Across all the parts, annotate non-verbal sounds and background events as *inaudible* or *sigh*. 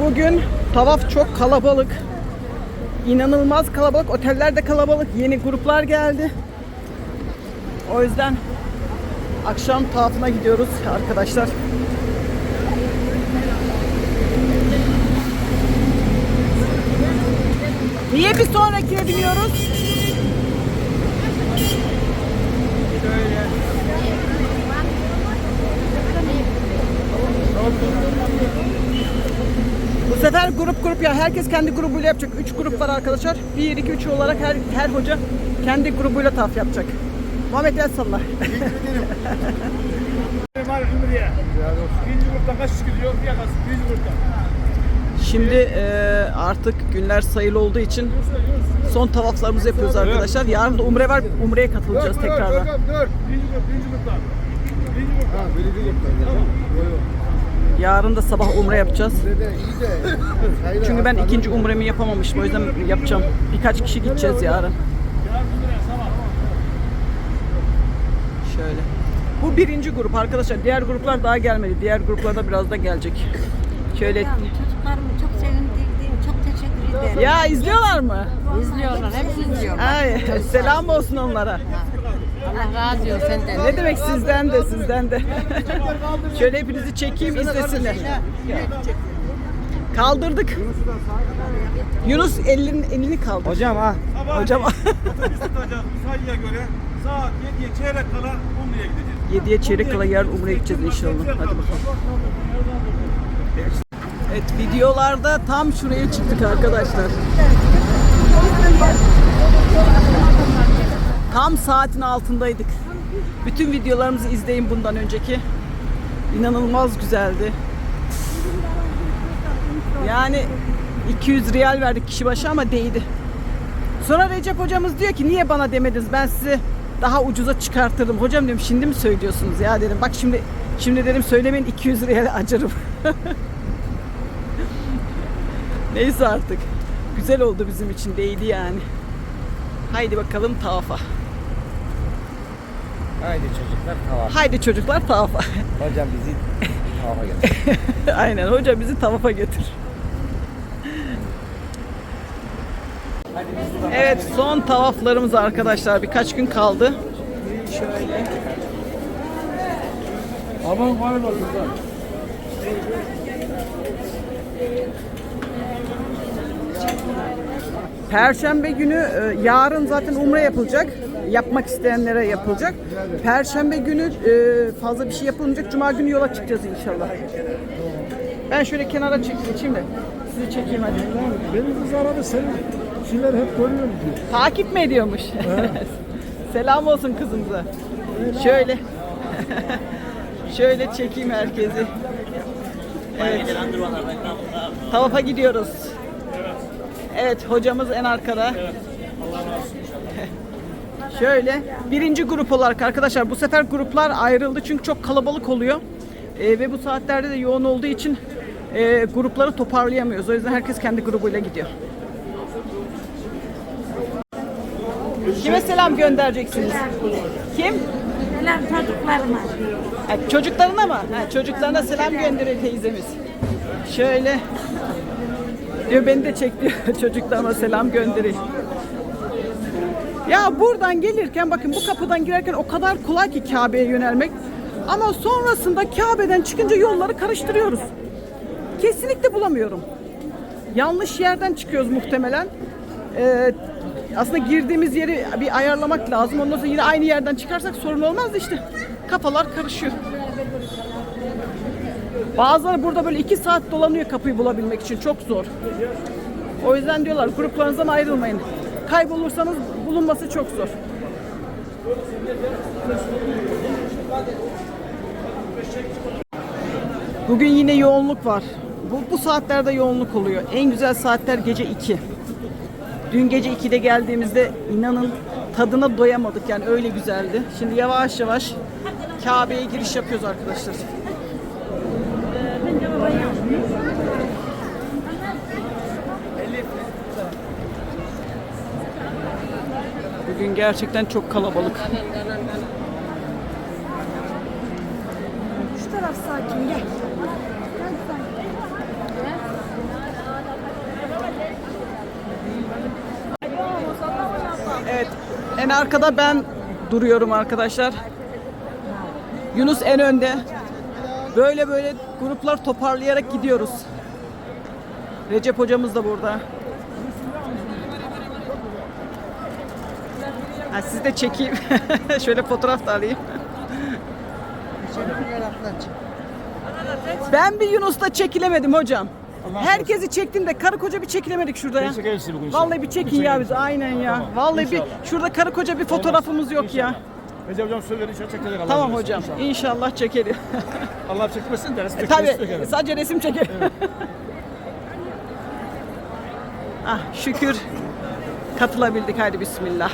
Bugün tavaf çok kalabalık. İnanılmaz kalabalık. Oteller de kalabalık. Yeni gruplar geldi. O yüzden akşam tavafına gidiyoruz arkadaşlar. Niye bir sonrakine biniyoruz? Bu sefer grup grup ya herkes kendi grubuyla yapacak. 3 grup var arkadaşlar. 1 2 3 olarak her her hoca kendi grubuyla taf yapacak. Muhammed el salla. Var Ümriye. Birinci gruptan kaç kişi gidiyor? Bir yakası. Birinci gruptan. Şimdi e, artık günler sayılı olduğu için son tavaflarımızı yapıyoruz arkadaşlar. Yarın da umre var. Umreye katılacağız tekrardan. Birinci grup, birinci gruptan. Birinci gruptan. Birinci gruptan. Yarın da sabah umre yapacağız. Çünkü ben ikinci umremi yapamamıştım. O yüzden yapacağım. Birkaç kişi gideceğiz yarın. Yarın Ümriye sabah. Şöyle. Bu birinci grup arkadaşlar. Diğer gruplar daha gelmedi. Diğer gruplarda biraz da gelecek. Şöyle. Hocam, Çocuklarımı çok sevindirdiğin çok teşekkür ederim. Ya izliyorlar mı? İzliyorlar, hepsi izliyorlar. Ay, selam olsun onlara. Allah razı olsun senden. Ne demek sizden de sizden de. *laughs* Şöyle hepinizi çekeyim izlesinler. Kaldırdık. Yunus elini, elini kaldır. Hocam ha. Sabah Hocam *laughs* otobüs tutacağız sayıya göre. Saat 7'ye çeyrek kala Umre'ye gideceğiz. 7'ye çeyrek kala yarın umreye gideceğiz inşallah. Hadi bakalım. Evet videolarda tam şuraya çıktık arkadaşlar. Tam saatin altındaydık. Bütün videolarımızı izleyin bundan önceki. İnanılmaz güzeldi. Yani 200 riyal verdik kişi başı ama değdi. Sonra Recep hocamız diyor ki niye bana demediniz ben sizi daha ucuza çıkartırdım. Hocam dedim şimdi mi söylüyorsunuz ya dedim. Bak şimdi şimdi dedim söylemeyin 200 riyal acırım. *laughs* Neyse artık. Güzel oldu bizim için değdi yani. Haydi bakalım tavafa. Haydi çocuklar tamam. Haydi çocuklar tavafa. Hocam bizi tavafa gel. *laughs* Aynen hoca bizi tavafa götür. Evet son tavaflarımız arkadaşlar birkaç gün kaldı. Şöyle. Aman var bakın. Perşembe günü e, yarın zaten umre yapılacak. Yapmak isteyenlere yapılacak. Perşembe günü e, fazla bir şey yapılmayacak. Cuma günü yola çıkacağız inşallah. Ben şöyle kenara çek, geçeyim de sizi çekeyim hadi. Benim kız aradı senin şeyler hep görüyorum diyor. Takip mi ediyormuş? *laughs* Selam olsun kızımıza. Şöyle. *laughs* Şöyle çekeyim herkesi. Evet. Tavafa gidiyoruz. Evet hocamız en arkada. Şöyle birinci grup olarak arkadaşlar bu sefer gruplar ayrıldı çünkü çok kalabalık oluyor. Ee, ve bu saatlerde de yoğun olduğu için e, grupları toparlayamıyoruz. O yüzden herkes kendi grubuyla gidiyor. Kime selam göndereceksiniz? Kim? Selam çocuklarıma. Ha, çocuklarına mı? Ha, çocuklarına selam gönderiyor teyzemiz. Şöyle. Diyor beni de çek diyor. *laughs* Çocuklarıma selam gönderiyor. Ya buradan gelirken bakın bu kapıdan girerken o kadar kolay ki Kabe'ye yönelmek. Ama sonrasında Kabe'den çıkınca yolları karıştırıyoruz. Kesinlikle bulamıyorum. Yanlış yerden çıkıyoruz muhtemelen. Ee, aslında girdiğimiz yeri bir ayarlamak lazım. Ondan sonra yine aynı yerden çıkarsak sorun olmaz da işte kafalar karışıyor. Bazıları burada böyle iki saat dolanıyor kapıyı bulabilmek için. Çok zor. O yüzden diyorlar gruplarınızdan ayrılmayın. Kaybolursanız bulunması çok zor. Bugün yine yoğunluk var. Bu, bu saatlerde yoğunluk oluyor. En güzel saatler gece 2. Dün gece 2'de geldiğimizde inanın tadına doyamadık yani öyle güzeldi. Şimdi yavaş yavaş Kabe'ye giriş yapıyoruz arkadaşlar. Bugün gerçekten çok kalabalık. Şu taraf sakin gel. Evet. En arkada ben duruyorum arkadaşlar. Yunus en önde. Böyle böyle gruplar toparlayarak gidiyoruz. Recep hocamız da burada. Ha, siz de çekeyim. *laughs* Şöyle fotoğraf da alayım. Ben bir Yunus'ta çekilemedim hocam. Herkesi çektim de karı koca bir çekilemedik şurada ya. Vallahi bir çekin ya biz aynen ya. Vallahi bir şurada karı koca bir fotoğrafımız yok ya. Recep hocam söz verin şöyle çekelim. Tamam hocam. İnşallah çekeriz. *laughs* Allah çekmesin de resim Tabii sadece resim çekelim. *laughs* ah şükür katılabildik hadi bismillah.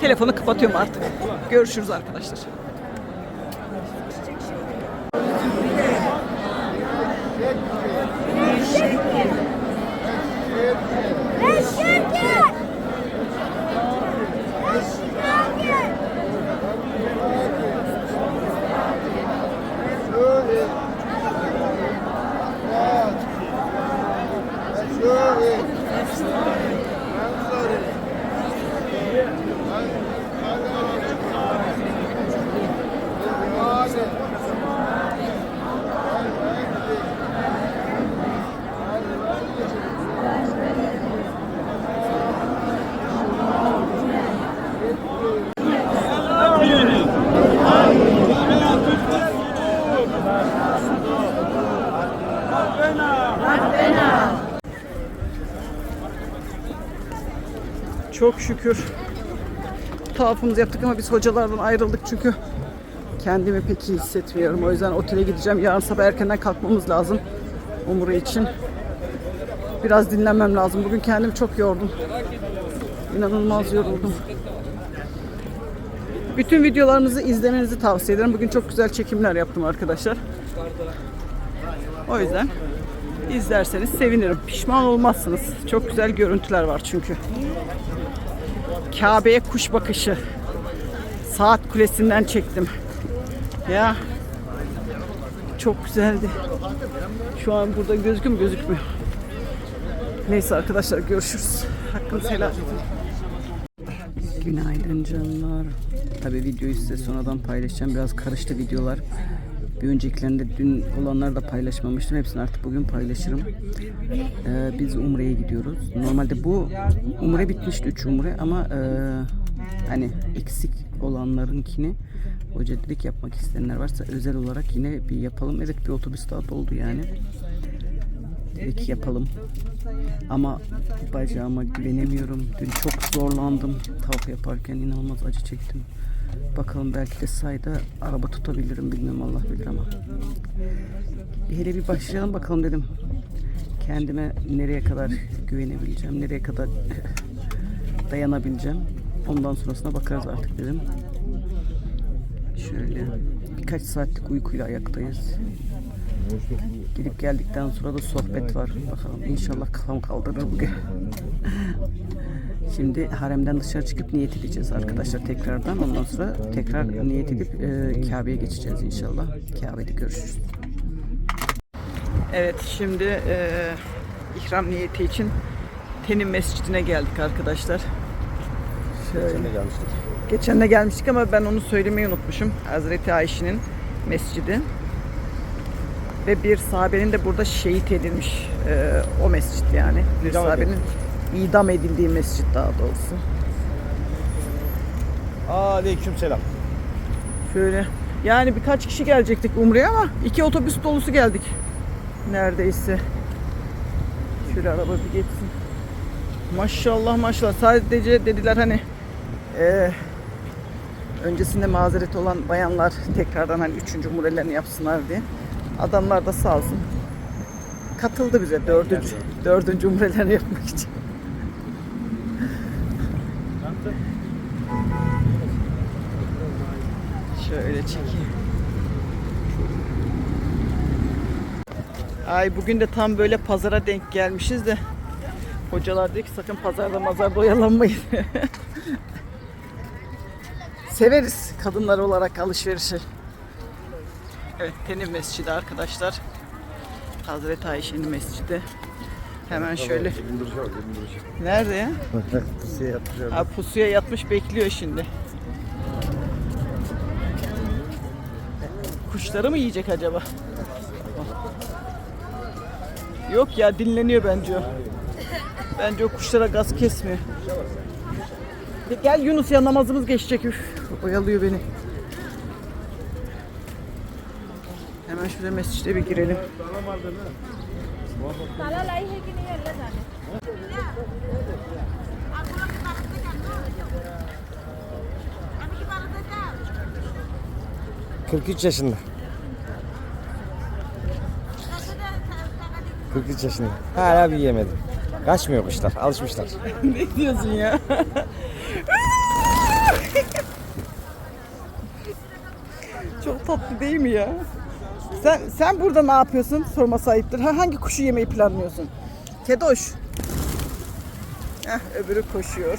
Telefonu kapatıyorum artık. Görüşürüz arkadaşlar. Çok şükür tavafımızı yaptık ama biz hocalardan ayrıldık çünkü kendimi pek iyi hissetmiyorum. O yüzden otele gideceğim. Yarın sabah erkenden kalkmamız lazım Umre için. Biraz dinlenmem lazım. Bugün kendimi çok yordum. İnanılmaz yoruldum. Bütün videolarımızı izlemenizi tavsiye ederim. Bugün çok güzel çekimler yaptım arkadaşlar. O yüzden izlerseniz sevinirim. Pişman olmazsınız. Çok güzel görüntüler var çünkü. Kabe'ye kuş bakışı. Saat kulesinden çektim. Ya çok güzeldi. Şu an burada gözüküyor mu gözükmüyor. Neyse arkadaşlar görüşürüz. Hakkınızı helal edin. Günaydın canlar. Tabi videoyu size sonradan paylaşacağım. Biraz karıştı videolar. Bir öncekilerinde dün olanları da paylaşmamıştım. Hepsini artık bugün paylaşırım. Ee, biz Umre'ye gidiyoruz. Normalde bu Umre bitmişti 3 Umre ama e, hani eksik olanlarınkini hoca dedik yapmak isteyenler varsa özel olarak yine bir yapalım. Evet bir otobüs daha doldu yani. Dedik yapalım. Ama bacağıma güvenemiyorum. Dün çok zorlandım. Tavuk yaparken inanılmaz acı çektim. Bakalım belki de sayda araba tutabilirim bilmiyorum Allah bilir ama. Hele bir başlayalım bakalım dedim. Kendime nereye kadar güvenebileceğim, nereye kadar *laughs* dayanabileceğim. Ondan sonrasına bakarız artık dedim. Şöyle birkaç saatlik uykuyla ayaktayız. Gidip geldikten sonra da sohbet var. Bakalım inşallah kafam kaldırır bugün. *laughs* Şimdi haremden dışarı çıkıp niyet edeceğiz arkadaşlar tekrardan. Ondan sonra tekrar niyet edip e, Kabe'ye geçeceğiz inşallah. Kabe'de görüşürüz. Evet şimdi e, ihram niyeti için Tenin Mescidine geldik arkadaşlar. Şöyle. Geçen de gelmiştik ama ben onu söylemeyi unutmuşum. Hazreti Ayşe'nin mescidi. Ve bir sahabenin de burada şehit edilmiş e, o mescit yani. Bir sahabenin idam edildiği mescit daha doğrusu. Aleyküm selam. Şöyle yani birkaç kişi gelecektik Umre'ye ama iki otobüs dolusu geldik. Neredeyse. Şöyle araba bir geçsin. Maşallah maşallah. Sadece dediler hani eee, öncesinde mazeret olan bayanlar tekrardan hani üçüncü umrelerini yapsınlar diye. Adamlar da sağ olsun katıldı bize dördüncü, dördüncü umrelerini yapmak için. Şöyle çekeyim. Ay bugün de tam böyle pazara denk gelmişiz de hocalar diyor ki sakın pazarda mazarda oyalanmayın. *laughs* Severiz kadınlar olarak alışverişi. Evet Tenin Mescidi arkadaşlar. Hazreti Ayşe'nin mescidi. Hemen şöyle. Nerede ya? *laughs* Ha, pusuya yatmış bekliyor şimdi. Kuşları mı yiyecek acaba? Yok ya dinleniyor bence o. Bence o kuşlara gaz kesmiyor. Gel Yunus ya namazımız geçecek. Üf, oyalıyor beni. Hemen şuraya mescide bir girelim. 43 yaşında. 43 yaşında. Hala bir yemedim. Kaçmıyor kuşlar. Alışmışlar. *laughs* ne diyorsun ya? Çok tatlı değil mi ya? Sen sen burada ne yapıyorsun? Sorma sahiptir. Ha, hangi kuşu yemeyi planlıyorsun? Kedoş. Heh, öbürü koşuyor.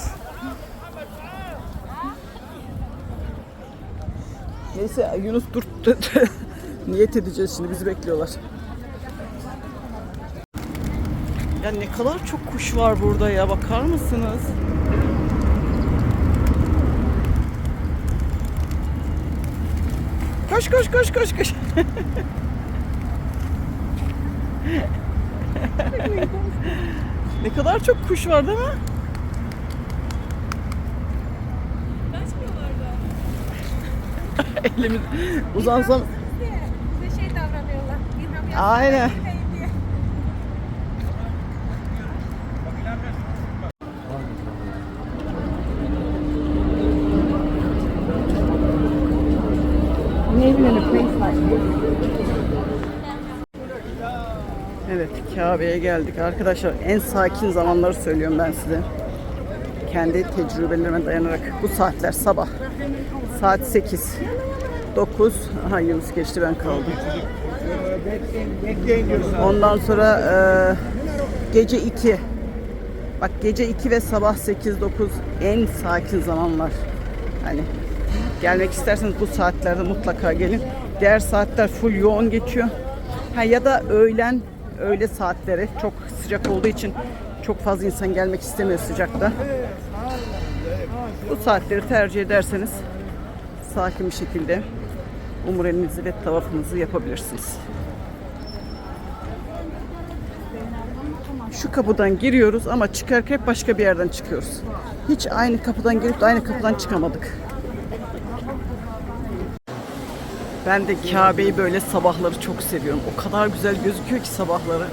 Neyse Yunus dur. *laughs* Niyet edeceğiz şimdi bizi bekliyorlar. Ya ne kadar çok kuş var burada ya bakar mısınız? Koş koş koş koş koş. *laughs* ne kadar çok kuş var değil mi? Elimiz uzansam Bize şey davranıyorlar. Aynen. Evet Kabe'ye geldik arkadaşlar. En sakin zamanları söylüyorum ben size. Kendi tecrübelerime dayanarak bu saatler sabah. Saat 8. 9. Aha Yunus geçti ben kaldım. Ondan sonra e, gece 2. Bak gece 2 ve sabah 8 9 en sakin zamanlar. Hani gelmek isterseniz bu saatlerde mutlaka gelin. Diğer saatler full yoğun geçiyor. Ha ya da öğlen öğle saatleri çok sıcak olduğu için çok fazla insan gelmek istemiyor sıcakta. Bu saatleri tercih ederseniz sakin bir şekilde umrenizi ve tavafınızı yapabilirsiniz. Şu kapıdan giriyoruz ama çıkarken başka bir yerden çıkıyoruz. Hiç aynı kapıdan girip de aynı kapıdan çıkamadık. Ben de Kabe'yi böyle sabahları çok seviyorum. O kadar güzel gözüküyor ki sabahları.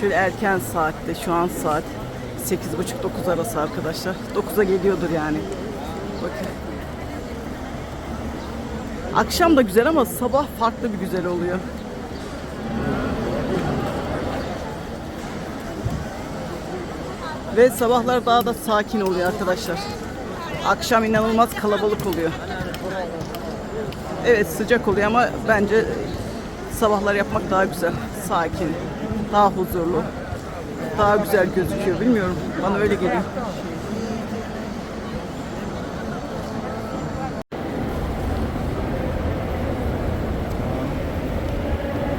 Şöyle erken saatte, şu an saat 8.30-9 arası arkadaşlar. 9'a geliyordur yani. Bakın. Akşam da güzel ama sabah farklı bir güzel oluyor. Ve sabahlar daha da sakin oluyor arkadaşlar. Akşam inanılmaz kalabalık oluyor. Evet sıcak oluyor ama bence sabahlar yapmak daha güzel. Sakin, daha huzurlu, daha güzel gözüküyor. Bilmiyorum. Bana öyle geliyor.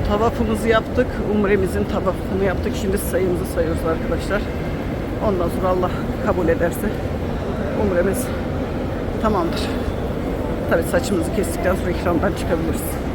Tavafımızı yaptık. Umremizin tavafını yaptık. Şimdi sayımızı sayıyoruz arkadaşlar. Ondan sonra Allah kabul ederse umremiz tamamdır. Tabii saçımızı kestikten sonra ikramdan çıkabiliriz.